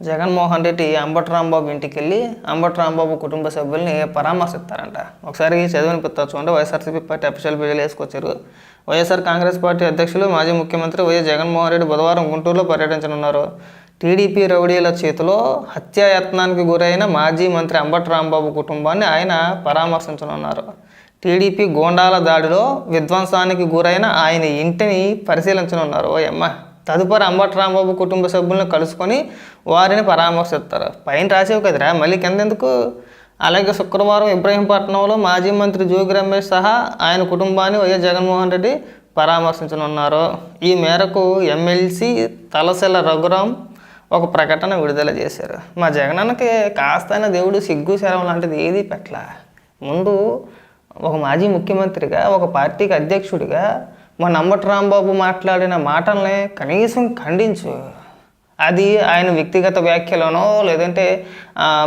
జగన్మోహన్ రెడ్డి అంబటి రాంబాబు ఇంటికి వెళ్ళి అంబటి రాంబాబు కుటుంబ సభ్యుల్ని పరామర్శిస్తారంట. ఒకసారి చదివినిపిస్తా చూడండి వైఎస్ఆర్సీపీ పార్టీ అఫీషియల్ పేజీలు వేసుకొచ్చారు. వైఎస్ఆర్ కాంగ్రెస్ పార్టీ అధ్యక్షులు మాజీ ముఖ్యమంత్రి వైఎస్ జగన్మోహన్ రెడ్డి బుధవారం గుంటూరులో పర్యటించనున్నారు. టీడీపీ రౌడీల చేతిలో హత్యాయత్నానికి గురైన మాజీ మంత్రి అంబటి రాంబాబు కుటుంబాన్ని ఆయన పరామర్శించనున్నారు. టీడీపీ గోండాల దాడిలో విధ్వంసానికి గురైన ఆయన ఇంటిని పరిశీలించనున్నారు. ఓ తదుపరి అంబటి రాంబాబు కుటుంబ సభ్యులను కలుసుకొని వారిని పరామర్శిస్తారు. పైన రాసేవి కదరా? మళ్ళీ కింద ఎందుకు? అలాగే శుక్రవారం ఇబ్రహీంపట్నంలో మాజీ మంత్రి జోగి రమేష్ సహా ఆయన కుటుంబాన్ని వైఎస్ జగన్మోహన్ రెడ్డి పరామర్శించనున్నారు. ఈ మేరకు ఎమ్మెల్సీ తలసెల రఘురాం ఒక ప్రకటన విడుదల చేశారు. మా జగనన్నకి కాస్తైన దేవుడు సిగ్గు శరం లాంటిది ఏది పెట్టలా? ముందు ఒక మాజీ ముఖ్యమంత్రిగా ఒక పార్టీకి అధ్యక్షుడిగా మా నమ్మటి రాంబాబు మాట్లాడిన మాటల్ని కనీసం ఖండించు. అది ఆయన వ్యక్తిగత వ్యాఖ్యలోనో లేదంటే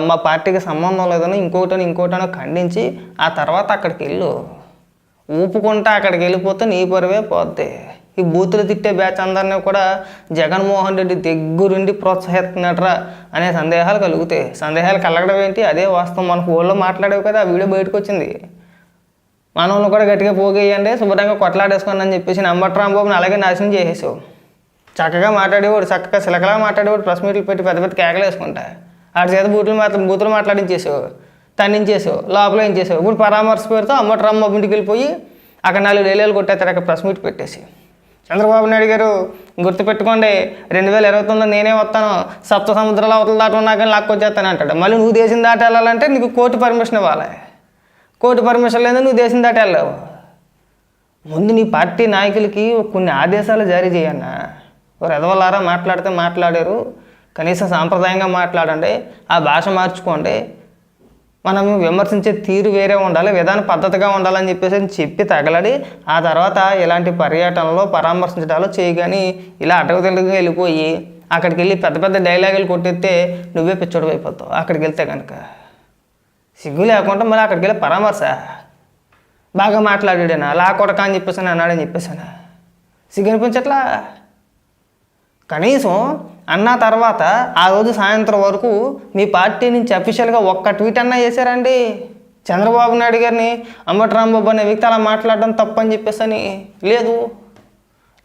మా పార్టీకి సంబంధం లేదనో ఇంకోటనో ఇంకోటనో ఖండించి ఆ తర్వాత అక్కడికి వెళ్ళు. ఊపుకుంటా అక్కడికి వెళ్ళిపోతే నీ పరువే పోద్ది. ఈ బూతులు తిట్టే బ్యాచ్ అందరినీ కూడా జగన్మోహన్ రెడ్డి దగ్గరుండి ప్రోత్సహిస్తున్నట్రా అనే సందేహాలు కలుగుతాయి. సందేహాలు కలగడం ఏంటి? అదే వాస్తవం. మన ఫోన్లో మాట్లాడేవి కదా ఆ వీడియో బయటకు వచ్చింది మనల్ని కూడా గట్టిగా పోగేయండి శుభ్రంగా కొట్లాడేసుకోండి అని చెప్పేసి నంబర్ బాబుని అలాగే నాశనం చేసేసావు. చక్కగా మాట్లాడేవాడు చక్కగా సిలకలా మాట్లాడేవాడు ప్రెస్ మీట్లు పెట్టి పెద్ద పెద్ద కేకలు వేసుకుంటా. ఆడి చేత బూతులు మాత్రం బూతులు మాట్లాడించేసావు తన్నించేసావు లోపల ఏం చేసావు? ఇప్పుడు పరామర్శ పేరుతో అమ్మటి బాబు ఇంటికి వెళ్ళిపోయి అక్కడ నాలుగు రేలేలు కొట్టేస్తారు అక్కడ ప్రెస్ మీట్ పెట్టేసి. చంద్రబాబు నాయుడు గారు గుర్తుపెట్టుకోండి రెండు వేల ఇరవై తొమ్మిదిలో నేనే వస్తాను సప్త సముద్రాల అవతల దాటి ఉన్నా కానీ లాక్కొచ్చేస్తాను అంటాడు మళ్ళీ నువ్వు దేశం దాటి వెళ్ళాలంటే నీకు కోర్టు పర్మిషన్ ఇవ్వాలి. కోర్టు పర్మిషన్ లేదు నువ్వు దేశం దాటి వెళ్ళావు. ముందు నీ పార్టీ నాయకులకి కొన్ని ఆదేశాలు జారీ చేయన్నా. ఎవరు ఎదవలారా మాట్లాడితే మాట్లాడారు. కనీసం సాంప్రదాయంగా మాట్లాడండి. ఆ భాష మార్చుకోండి. మనం విమర్శించే తీరు వేరే ఉండాలి విధాన పద్ధతిగా ఉండాలని చెప్పేసి అని చెప్పి తగలడి ఆ తర్వాత ఇలాంటి పర్యటనలో పరామర్శించడాలు చేయగాని ఇలా అటకు వెళ్ళిపోయి అక్కడికి వెళ్ళి పెద్ద పెద్ద డైలాగులు కొట్టేస్తే నువ్వే పిచ్చోడు అయిపోతావు అక్కడికి వెళ్తే కనుక సిగ్గు లేకుండా మళ్ళీ అక్కడికి వెళ్ళి పరామర్శ. బాగా మాట్లాడాడేనా? లా కొడక అని చెప్పేసాను అన్నాడని చెప్పేసాను సిగ్గు అనిపించట్లా? కనీసం అన్న తర్వాత ఆ రోజు సాయంత్రం వరకు మీ పార్టీ నుంచి అఫీషియల్గా ఒక్క ట్వీట్ అన్నా చేశారండి. చంద్రబాబు నాయుడు గారిని అంబటి రాంబాబు అనే వ్యక్తి అలా మాట్లాడడం తప్పని చెప్పేసని లేదు.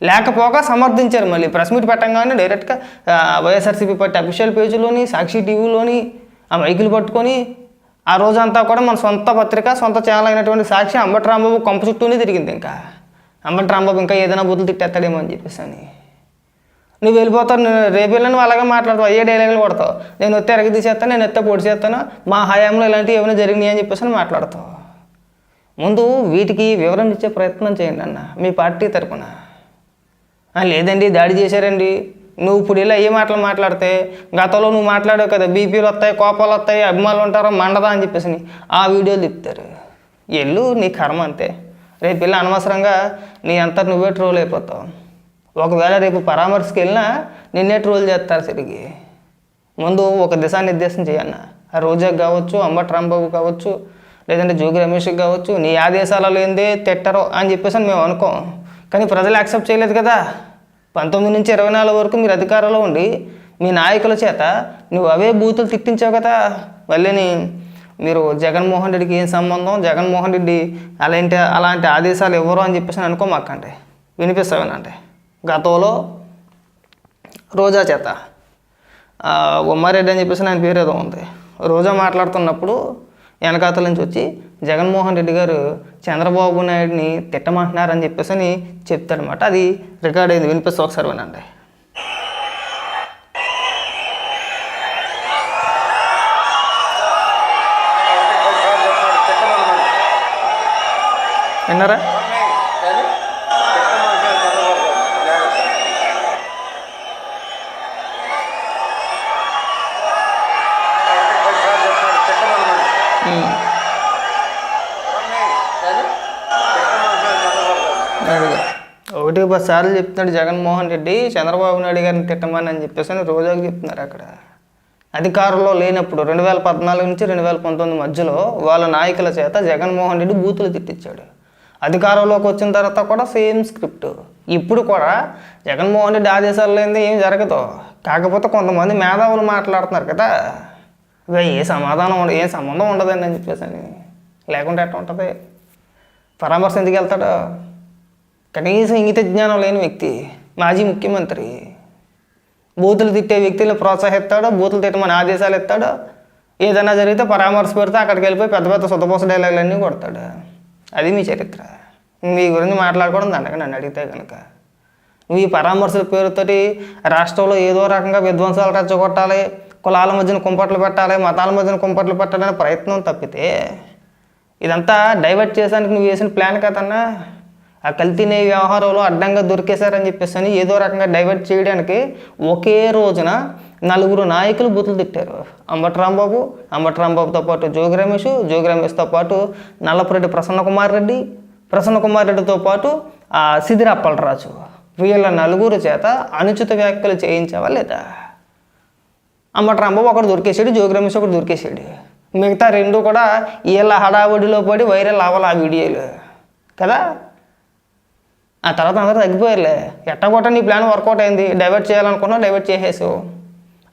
లేకపోగా సమర్థించారు మళ్ళీ. ప్రెస్ మీట్ పెట్టంగానే డైరెక్ట్గా వైఎస్ఆర్సీపీ పార్టీ అఫీషియల్ పేజీలోని సాక్షి టీవీలోని ఆ మైకులు పట్టుకొని ఆ రోజంతా కూడా మన సొంత పత్రిక సొంత ఛానల్ అయినటువంటి సాక్షి అంబటి రాంబాబు కొంప చుట్టూనే తిరిగింది ఇంకా. అంబటి రాంబాబు ఇంకా ఏదైనా బుద్ధులు తిట్టేస్తాడేమో అని చెప్పేసి అని. నువ్వు వెళ్ళిపోతావు రేపు వెళ్ళను అలాగే మాట్లాడతావు అయ్యే డైలాగులు కొడతావు. నేను వస్తే ఎరగ తీసేస్తాను నేను వస్తే పొడి చేస్తాను మా హయాంలో ఇలాంటివి ఏమైనా జరిగినాయి అని చెప్పేసి మాట్లాడతావు. ముందు వీటికి వివరణ ఇచ్చే ప్రయత్నం చేయండి అన్న మీ పార్టీ తరపున. లేదండి దాడి చేశారండి. నువ్వు ఇప్పుడు ఇలా ఏ మాటలు మాట్లాడితే గతంలో నువ్వు మాట్లాడావు కదా బీపీలు వస్తాయి కోపాలు వస్తాయి అభిమానులు ఉంటారు మండదా అని చెప్పేసి ఆ వీడియోలు తిప్పుతారు. ఎల్లు నీ కర్మ అంతే. రేపు ఇలా అనవసరంగా నీ అంతా నువ్వే ట్రోల్ అయిపోతావు. ఒకవేళ రేపు పరామర్శకి వెళ్ళినా నిన్నే ట్రోల్ చేస్తారు తిరిగి. ముందు ఒక దిశానిర్దేశం చేయన్న ఆ రోజాకి కావచ్చు అంబటి రాంబాబు కావచ్చు లేదంటే జోగి రమేష్కి కావచ్చు నీ ఆదేశాలు లేనిదే తిట్టరో అని చెప్పేసి అని మేము అనుకోం. కానీ ప్రజలు యాక్సెప్ట్ చేయలేదు కదా. పంతొమ్మిది నుంచి ఇరవై నాలుగు వరకు మీరు అధికారంలో ఉండి మీ నాయకుల చేత నువ్వు అవే బూతులు తిట్టించావు కదా. మళ్ళీని మీరు జగన్మోహన్ రెడ్డికి ఏం సంబంధం? జగన్మోహన్ రెడ్డి అలాంటి అలాంటి ఆదేశాలు ఇవ్వరు అని చెప్పేసి అనుకోమాకండి. వినిపిస్తావేనండి? గతంలో రోజా చేత. ఉమ్మారెడ్డి అని చెప్పేసి ఆయన పేరు ఏదో ఉంది. రోజా మాట్లాడుతున్నప్పుడు వెనకాతల నుంచి వచ్చి జగన్మోహన్ రెడ్డి గారు చంద్రబాబు నాయుడిని తిట్టమంటున్నారని చెప్పేసి అని చెప్తాడనమాట అది రికార్డ్ అయింది. వినిపిస్తే ఒకసారి వినండి. విన్నారా? ఒకటి పది సార్లు చెప్తున్నాడు జగన్మోహన్ రెడ్డి చంద్రబాబు నాయుడు గారిని తిట్టమని అని చెప్పేసి అని రోజాకి చెప్తున్నారు అక్కడ. అధికారంలో లేనప్పుడు రెండు వేల పద్నాలుగు నుంచి రెండు వేల పంతొమ్మిది మధ్యలో వాళ్ళ నాయకుల చేత జగన్మోహన్ రెడ్డి బూతులు తిట్టించాడు. అధికారంలోకి వచ్చిన తర్వాత కూడా సేమ్ స్క్రిప్ట్. ఇప్పుడు కూడా జగన్మోహన్ రెడ్డి ఆదేశాలు లేని ఏం జరగదు. కాకపోతే కొంతమంది మేధావులు మాట్లాడుతున్నారు కదా. ఇక ఏ సమాధానం ఉండదు ఏ సంబంధం ఉండదండి అని చెప్పేసి అని. లేకుంటే ఎట్లా ఉంటుంది? పరామర్శ ఎందుకు వెళ్తాడు? కనీసం ఇంగిత జ్ఞానం లేని వ్యక్తి మాజీ ముఖ్యమంత్రి బూతులు తిట్టే వ్యక్తులను ప్రోత్సహిస్తాడు? బూతులు తిట్టమని ఆదేశాలు ఇస్తాడు? ఏదైనా జరిగితే పరామర్శ పెడితే అక్కడికి వెళ్ళిపోయి పెద్ద పెద్ద సుతపోస డైలాగులన్నీ కొడతాడు? అది మీ చరిత్ర. మీ గురించి మాట్లాడుకోవడం దండగా నన్ను అడిగితే కనుక నువ్వు ఈ పరామర్శల పేరుతోటి రాష్ట్రంలో ఏదో రకంగా విధ్వంసాలు రెచ్చగొట్టాలి కులాల మధ్యన కుంపట్లు పెట్టాలి మతాల మధ్యన కుంపట్లు పెట్టాలనే ప్రయత్నం తప్పితే ఇదంతా డైవర్ట్ చేయడానికి నువ్వు వేసిన ప్లాన్ కదన్నా? ఆ కల్తీ వ్యవహారంలో అడ్డంగా దొరికేశారని చెప్పేసి అని ఏదో రకంగా డైవర్ట్ చేయడానికి ఒకే రోజున నలుగురు నాయకులు బూతులు తిట్టారు. అంబటరాంబాబు అంబటరాంబాబుతో పాటు జోగి రమేష్ జోగి రమేష్తో పాటు నల్లపురెడ్డి ప్రసన్న కుమార్ రెడ్డి ప్రసన్న కుమార్ రెడ్డితో పాటు ఆ అప్పలరాజు. వీళ్ళ నలుగురు చేత అనుచిత వ్యాఖ్యలు చేయించావా లేదా? అంబటరాంబాబు ఒకటి ఒకడు దొరికేసాడు జోగి రమేష్ ఒకటి దొరికేసాడు మిగతా రెండు కూడా వీళ్ళ హడావుడిలో పడి వైరల్ అవ్వాలి ఆ వీడియోలు. కదా? ఆ తర్వాత అందరూ తగ్గిపోయారులే. ఎట్టగొట్ట నీ ప్లాన్ వర్కౌట్ అయింది. డైవర్ట్ చేయాలనుకున్నావు డైవర్ట్ చేసేసావు.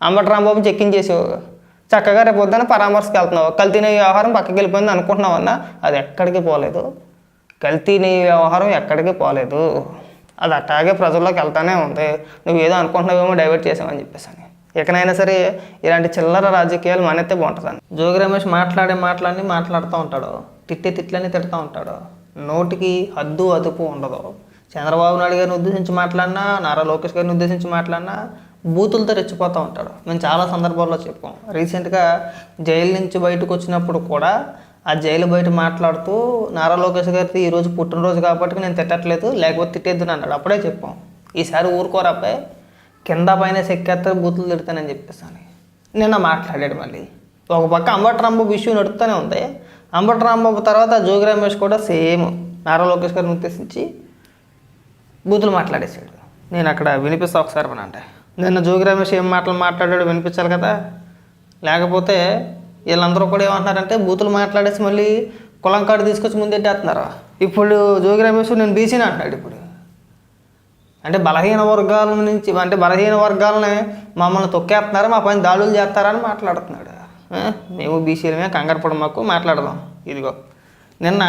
అంబటి రాంబాబు చెక్కించేసావు చక్కగా రేపు పొద్దున్న పరామర్శకు వెళ్తున్నావు. కల్తీ వ్యవహారం పక్కకి వెళ్ళిపోయింది అనుకుంటున్నావు అన్నా అది ఎక్కడికి పోలేదు. కల్తీ వ్యవహారం ఎక్కడికి పోలేదు. అది అట్టాగే ప్రజల్లోకి వెళ్తానే ఉంది. నువ్వు ఏదో అనుకుంటున్నావేమో డైవర్ట్ చేసావని చెప్పేసి ఎక్కడైనా సరే ఇలాంటి చిల్లర రాజకీయాలు మానేస్తే బాగుంటుందని జోగి రమేష్ మాట్లాడే మాటలన్నీ మాట్లాడుతూ ఉంటాడు. తిట్టే తిట్లన్నీ తిడుతూ ఉంటాడు. నోటికి హద్దు అదుపు ఉండదు. చంద్రబాబు నాయుడు గారిని ఉద్దేశించి మాట్లాడినా నారా లోకేష్ గారిని ఉద్దేశించి మాట్లాడినా బూతులతో రెచ్చిపోతూ ఉంటాడు. మేము చాలా సందర్భాల్లో చెప్పాం. రీసెంట్గా జైలు నుంచి బయటకు వచ్చినప్పుడు కూడా ఆ జైలు బయట మాట్లాడుతూ నారా లోకేష్ గారిది ఈరోజు పుట్టినరోజు కాబట్టి నేను తిట్టట్లేదు లేకపోతే తిట్టేద్దును అన్నాడు. అప్పుడే చెప్పాం. ఈసారి ఊరుకోరాపై కింద పైన సెక్కేస్తే బూతులు తిడతానని చెప్పేసాను నిన్న మాట్లాడాడు మళ్ళీ. ఒక పక్క అంబటరాంబాబు ఇష్యూ నడుస్తూనే ఉంది. అంబటరాంబాబు తర్వాత జోగి రమేష్ కూడా సేమ్ నారా లోకేష్ గారిని ఉద్దేశించి బూతులు మాట్లాడేసాడు నేను అక్కడ వినిపిస్తా ఒకసారి మన అంటే నిన్న జోగి రమేష్ ఏం మాటలు మాట్లాడాడు వినిపించాలి కదా. లేకపోతే వీళ్ళందరూ కూడా ఏమంటున్నారంటే బూతులు మాట్లాడేసి మళ్ళీ కులం కాడు తీసుకొచ్చి ముందెట్టేస్తున్నారు ఇప్పుడు జోగి రమేష్ నేను బీసీని అంటున్నాడు ఇప్పుడు. అంటే బలహీన వర్గాల నుంచి అంటే బలహీన వర్గాలని మమ్మల్ని తొక్కేస్తున్నారు? మా పైన దాడులు చేస్తారని మాట్లాడుతున్నాడు. మేము బీసీలమే కంగారు మాకు మాట్లాడదాం. ఇదిగో. నిన్న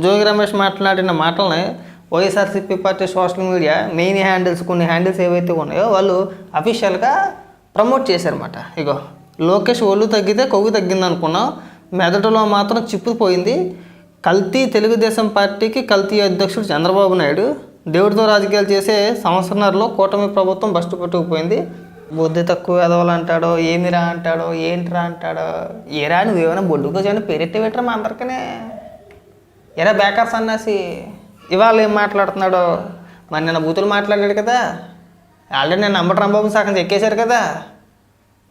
జోగి రమేష్ మాట్లాడిన మాటల్ని YSRCP party social media main handles కొన్ని హ్యాండిల్స్ ఏవైతే ఉన్నాయో వాళ్ళు అఫీషియల్గా ప్రమోట్ చేశారన్నమాట. ఇగో లోకేష్ ఒళ్ళు తగ్గితే కొవ్వు తగ్గింది అనుకున్నాం. మెదడులో మాత్రం చిప్పుకుపోయింది కల్తీ తెలుగుదేశం పార్టీకి కల్తీ అధ్యక్షుడు చంద్రబాబు నాయుడు. దేవుడితో రాజకీయాలు చేసే సంవత్సరంలో కూటమి ప్రభుత్వం బస్టు పట్టుకుపోయింది. బుద్ధి తక్కువ ఎదవలు అంటాడో ఏమిరా అంటాడో ఏంట్రా అంటాడో ఏరా నువ్వేమైనా బొడ్డుకో చేయని పెరెట్టి పెట్టరా మా అందరికనే? ఎరా బేకర్స్ అన్నాసి ఇవాళ ఏం మాట్లాడుతున్నాడో? మరి నిన్న బూతులు మాట్లాడాడు కదా. ఆల్రెడీ నేను అంబటి బాబు సగం ఎక్కేశారు కదా.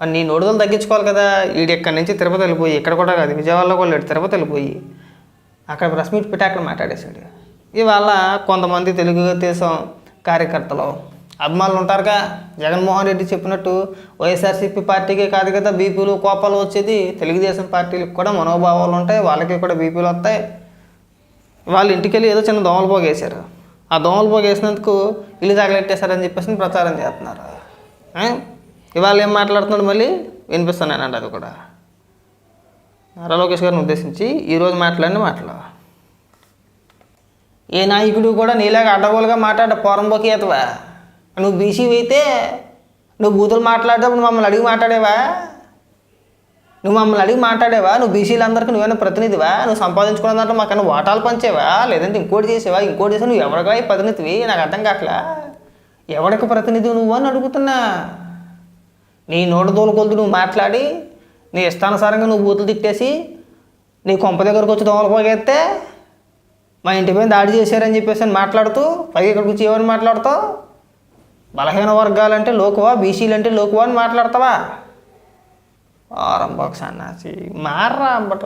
మరి నీ నోడుదలు తగ్గించుకోవాలి కదా. వీడు ఎక్కడి నుంచి తిరుపతి వెళ్ళిపోయి ఇక్కడ కూడా కాదు విజయవాడలో కూడా లేడు తిరుపతి వెళ్ళిపోయి. అక్కడ ప్రెస్ మీట్ పెట్టి అక్కడ మాట్లాడేశాడు. ఇవాళ కొంతమంది తెలుగుదేశం కార్యకర్తలు అభిమానులు ఉంటారుగా. జగన్మోహన్ రెడ్డి చెప్పినట్టు వైఎస్ఆర్సీపీ పార్టీకే కాదు కదా బీపీలు కోపాలు వచ్చేది. తెలుగుదేశం పార్టీలకు కూడా మనోభావాలు ఉంటాయి వాళ్ళకి కూడా బీపీలు వస్తాయి. వాళ్ళ ఇంటికి వెళ్ళి ఏదో చిన్న దోమలు పోగేశారు ఆ దోమలు పోగేసినందుకు ఇల్లు తగలెట్టేశారని చెప్పేసి ప్రచారం చేస్తున్నారు. ఇవాళ ఏం మాట్లాడుతున్నాడు మళ్ళీ? వినిపిస్తున్నానండి అది కూడా. నారా లోకేష్ గారిని ఉద్దేశించి ఈరోజు మాట్లాడిన మాటలు. ఏ నాయకుడు కూడా నీలాగా అడ్డగోలుగా మాట్లాడ పోరంబోకి ఎతవా నువ్వు బీసీ అయితే నువ్వు బూతులు మాట్లాడేటప్పుడు మమ్మల్ని అడిగి మాట్లాడేవా? నువ్వు మమ్మల్ని అడిగి మాట్లాడేవా? నువ్వు బీసీలందరికీ నువ్వేనా ప్రతినిధివా? నువ్వు సంపాదించుకున్న దాంట్లో మాకన్నా వాటాలు పంచేవా? లేదంటే ఇంకోటి చేసేవా? ఇంకోటి చేసావు నువ్వు ఎవరిగా ప్రతినిధివి? నాకు అర్థం కావట్లా ఎవరికి ప్రతినిధి నువ్వు అని అడుగుతున్నా. నీ నోట దోలుకొలుతు నువ్వు మాట్లాడి నీ ఇష్టానుసారంగా నువ్వు బూతులు తిట్టేసి నీ కొంప దగ్గరకు వచ్చి దోమలు పోగేస్తే మా ఇంటి పైన దాడి చేశారని చెప్పేసి అని మాట్లాడుతూ పైకి ఇక్కడికి వచ్చి ఏమని మాట్లాడుతావు? బలహీన వర్గాలంటే లోకువా? బీసీలు అంటే లోకువా అని మాట్లాడతావా? ఆరం బాక్స్ అన్నాసి మార్రా బట్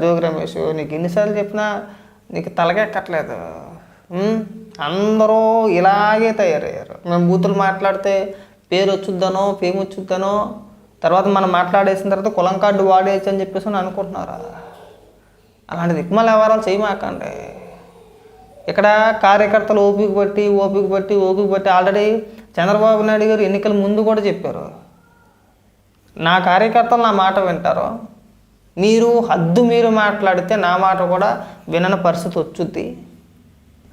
జోగి రమేష్ నీకు ఎన్నిసార్లు చెప్పినా నీకు తలకెక్కట్లేదు అందరూ ఇలాగే తయారయ్యారు. మేము బూతులు మాట్లాడితే పేరు వచ్చుద్దనో ఫేమ్ వచ్చుద్దనో తర్వాత మనం మాట్లాడేసిన తర్వాత కులం కార్డు వాడేయచ్చు అని చెప్పేసి అని అనుకుంటున్నారా? అలాంటి దిక్మల వ్యవహారాలు చేయమాకండి. ఇక్కడ కార్యకర్తలు ఓపిక బట్టి ఓపిక బట్టి ఓపిక బట్టి ఆల్రెడీ చంద్రబాబు నాయుడు గారు ఎన్నికల ముందు కూడా చెప్పారు. నా కార్యకర్తలు నా మాట వింటారు? మీరు హద్దు మీరు మాట్లాడితే నా మాట కూడా వినని పరిస్థితి వచ్చుద్ది.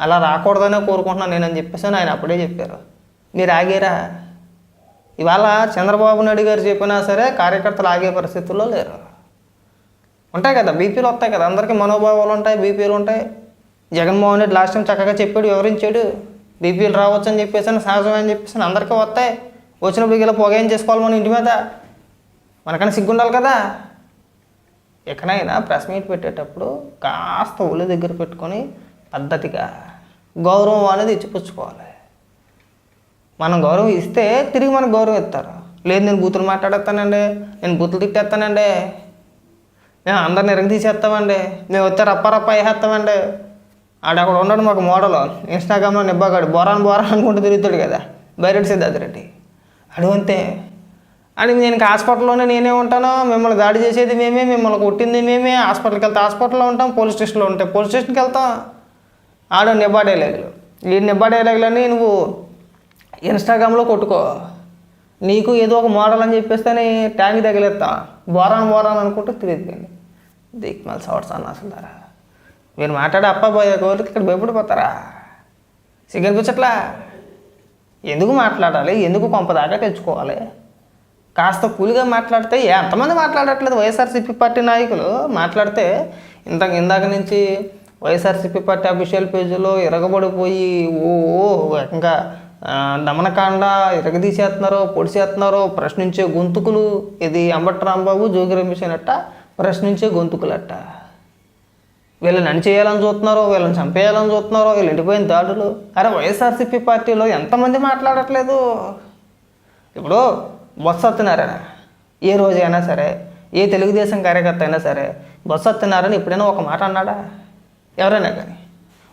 అలా రాకూడదనే కోరుకుంటున్నాను నేనని చెప్పేసి ఆయన అప్పుడే చెప్పారు. మీరు ఆగేరా? ఇవాళ చంద్రబాబు నాయుడు గారు చెప్పినా సరే కార్యకర్తలు ఆగే పరిస్థితుల్లో లేరు. ఉంటాయి కదా బీపీలు వస్తాయి కదా అందరికీ మనోభావాలు ఉంటాయి బీపీలు ఉంటాయి. జగన్మోహన్ రెడ్డి లాస్ట్ టైం చక్కగా చెప్పాడు వివరించాడు. బీపీలు రావచ్చు అని చెప్పేసి సహజం అని చెప్పేసి అందరికీ వస్తాయి. వచ్చినప్పుడు ఇలా పొగ ఏం చేసుకోవాలి మన ఇంటి మీద? మనకన్నా సిగ్గుండాలి కదా. ఎక్కడైనా ప్రెస్ మీట్ పెట్టేటప్పుడు కాస్త ఒళ్ళు దగ్గర పెట్టుకొని పద్ధతిగా గౌరవం అనేది ఇచ్చిపుచ్చుకోవాలి. మనం గౌరవం ఇస్తే తిరిగి మనకు గౌరవం ఇస్తారు. లేదు నేను బూతులు మాట్లాడేస్తానండి నేను బూతులు తిట్టేస్తానండి మేము అందరిని ఎరగ తీసేస్తామండి మేము వచ్చే రప్ప రప్ప వేసేస్తామండి. ఆడ అక్కడ ఉన్నాడు మాకు మోడల్. ఇన్స్టాగ్రామ్లో నిబ్బాగాడు బోరాన్ బోరాన్ అనుకుంటూ తిరుగుతాడు కదా బైరెడ్ సిద్ధార్థ రెడ్డి అడు అంతే. అని నేను హాస్పిటల్లోనే నేనే ఉంటాను? మిమ్మల్ని దాడి చేసేది మేమే మిమ్మల్ని కొట్టింది మేమే హాస్పిటల్కి వెళ్తే హాస్పిటల్లో ఉంటాం పోలీస్ స్టేషన్లో ఉంటాం పోలీస్ స్టేషన్కి వెళ్తాం. ఆడో నిబ్బా డైలాగులు. ఈ నిబ్బా డైలాగులని నువ్వు ఇన్స్టాగ్రామ్లో కొట్టుకో. నీకు ఏదో ఒక మోడల్ అని చెప్పేస్తే ట్యాంక్ తగిలేస్తా. బోరాన్ బోరాన్ అనుకుంటూ తిరిగిపోయింది దిక్మల్ సవర్స్ అన్న అసలు ధర మీరు మాట్లాడే అప్ప పోయే కోరికి ఇక్కడ భయపడిపోతారా సిగ్గనిపించట్లా? ఎందుకు మాట్లాడాలి? ఎందుకు కొంపదాకా తెచ్చుకోవాలి? కాస్త కూలిగా మాట్లాడితే ఎంతమంది మాట్లాడట్లేదు వైఎస్ఆర్సీపీ పార్టీ నాయకులు. మాట్లాడితే ఇంత ఇందాక నుంచి వైఎస్ఆర్సీపీ పార్టీ అఫీషియల్ పేజీలో ఇరగబడిపోయి ఓ ఓ దమనకాండ ఇరగదీసేస్తున్నారు పొడిచేస్తున్నారు ప్రశ్నించే గొంతుకులు ఇది అంబట్ రాంబాబు జోగి రమేష్ అనట్ట ప్రశ్నించే గొంతుకులట్ట వీళ్ళని అని చేయాలని చూస్తున్నారో వీళ్ళని చంపేయాలని చూస్తున్నారో వీళ్ళు ఎండిపోయిన దాడులు. అరే వైఎస్ఆర్సీపీ పార్టీలో ఎంతమంది మాట్లాడట్లేదు? ఇప్పుడు బొత్సత్తున్నారని ఏ రోజైనా సరే ఏ తెలుగుదేశం కార్యకర్త అయినా సరే బొత్సత్తున్నారని ఎప్పుడైనా ఒక మాట అన్నాడా? ఎవరైనా కానీ.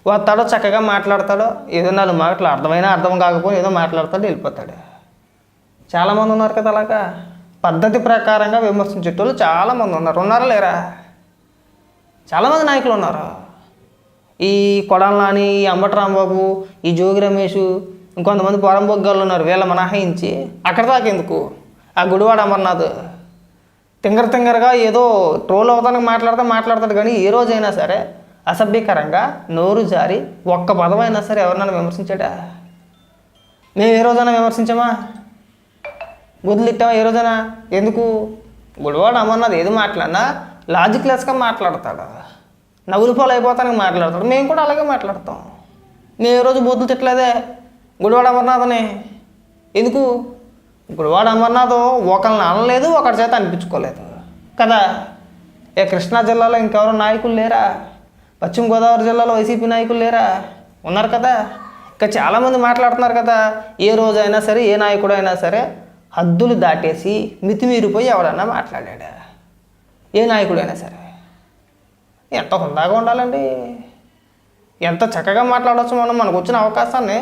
వస్తాడో చక్కగా మాట్లాడతాడో ఏదో నాలుగు మాటలు అర్థమైనా అర్థం కాకపోయినా ఏదో మాట్లాడతాడు వెళ్ళిపోతాడు. చాలామంది ఉన్నారు కదా అలాగా? పద్ధతి ప్రకారంగా విమర్శించేటోళ్ళు చాలామంది ఉన్నారు. ఉన్నారా లేరా? చాలామంది నాయకులు ఉన్నారు. ఈ కొడాలని ఈ అంబటి రాంబాబు ఈ జోగి రమేష్ ఇంకొంతమంది పొరంబొగ్గాళ్ళు ఉన్నారు వీళ్ళ మనహాయించి అక్కడ దాకా ఎందుకు? ఆ గుడివాడ అమర్నాథ్ తింగర తింగరగా ఏదో ట్రోల్ అవుతానికి మాట్లాడతా మాట్లాడతాడు కానీ ఏ రోజైనా సరే అసభ్యకరంగా నోరు జారి ఒక్క పదమైనా సరే ఎవరినైనా విమర్శించాడా? మేము ఏ రోజైనా విమర్శించామా? వదిలిట్టామా ఏ రోజైనా? ఎందుకు? గుడివాడ అమర్నాథ్ ఏది మాట్లాడినా లాజిక్లెస్గా మాట్లాడతాడు? నవ్వులు పాలు అయిపోతానికి మాట్లాడతాడు. మేము కూడా అలాగే మాట్లాడతాం. మేము ఏ రోజు బూతులు తిట్టలేదే? గుడివాడ అమర్నాథ్ని. ఎందుకు? గుడివాడ అమర్నాథం ఒకరిని అనలేదు ఒకరి చేత అనిపించుకోలేదు. కదా? ఏ కృష్ణా జిల్లాలో ఇంకెవరో నాయకులు లేరా? పశ్చిమ గోదావరి జిల్లాలో వైసీపీ నాయకులు లేరా? ఉన్నారు కదా? ఇంకా చాలామంది మాట్లాడుతున్నారు కదా ఏ రోజైనా సరే ఏ నాయకుడు అయినా సరే హద్దులు దాటేసి మితిమీరిపోయి ఎవడన్నా మాట్లాడాడా? ఏ నాయకుడైనా సరే. ఎంత హుందాగా ఉండాలండి? ఎంత చక్కగా మాట్లాడవచ్చు మనం? మనకు వచ్చిన అవకాశాన్ని